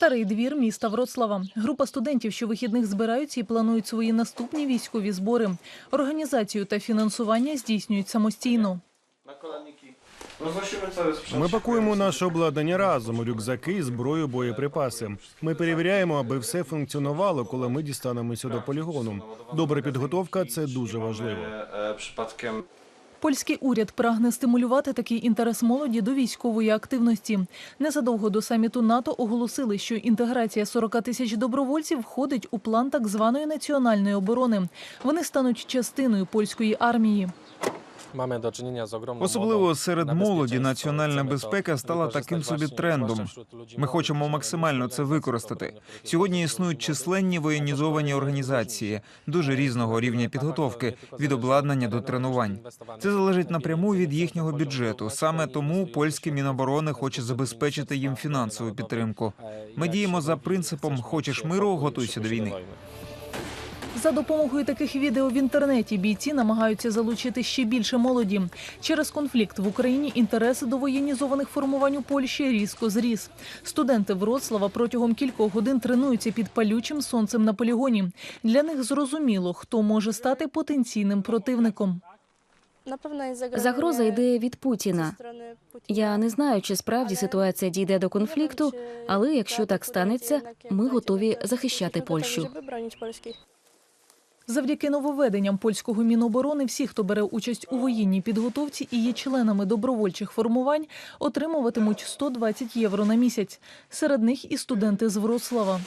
Старий двір міста Вроцлава. Група студентів щовихідних збираються і планують свої наступні військові збори. Організацію та фінансування здійснюють самостійно. Ми пакуємо наше обладнання разом, рюкзаки, зброю, боєприпаси. Ми перевіряємо, аби все функціонувало, коли ми дістанемося до полігону. Добра підготовка це дуже важливо. Польський уряд прагне стимулювати такий інтерес молоді до військової активності. Незадовго до саміту НАТО оголосили, що інтеграція 40 тисяч добровольців входить у план так званої національної оборони. Вони стануть частиною польської армії. Mamy do czynienia z ogromną Особливо серед молоді національна безпека стала таким собі трендом. Ми хочемо максимально це використати. Сьогодні існують численні воєнізовані організації дуже різного рівня підготовки від обладнання до тренувань. Це залежить напряму від їхнього бюджету. Саме тому польське міноборони хоче забезпечити їм фінансову підтримку. Ми діємо за принципом «хочеш миру, готуйся до війни». За допомогою таких відео в інтернеті бійці намагаються залучити ще більше молоді. Через конфлікт в Україні інтерес до воєнізованих формувань у Польщі різко зріс. Студенти Вроцлава протягом кількох годин тренуються під палючим сонцем на полігоні. Для них зрозуміло, хто може стати потенційним противником. Загроза йде від Путіна. Я не знаю, чи справді ситуація дійде до конфлікту, але якщо так станеться, ми готові захищати Польщу. Завдяки нововведенням польського міноборони всі, хто бере участь у воєнній підготовці і є членами добровольчих формувань, отримуватимуть 120 євро на місяць. Серед них і студенти з Вроцлава.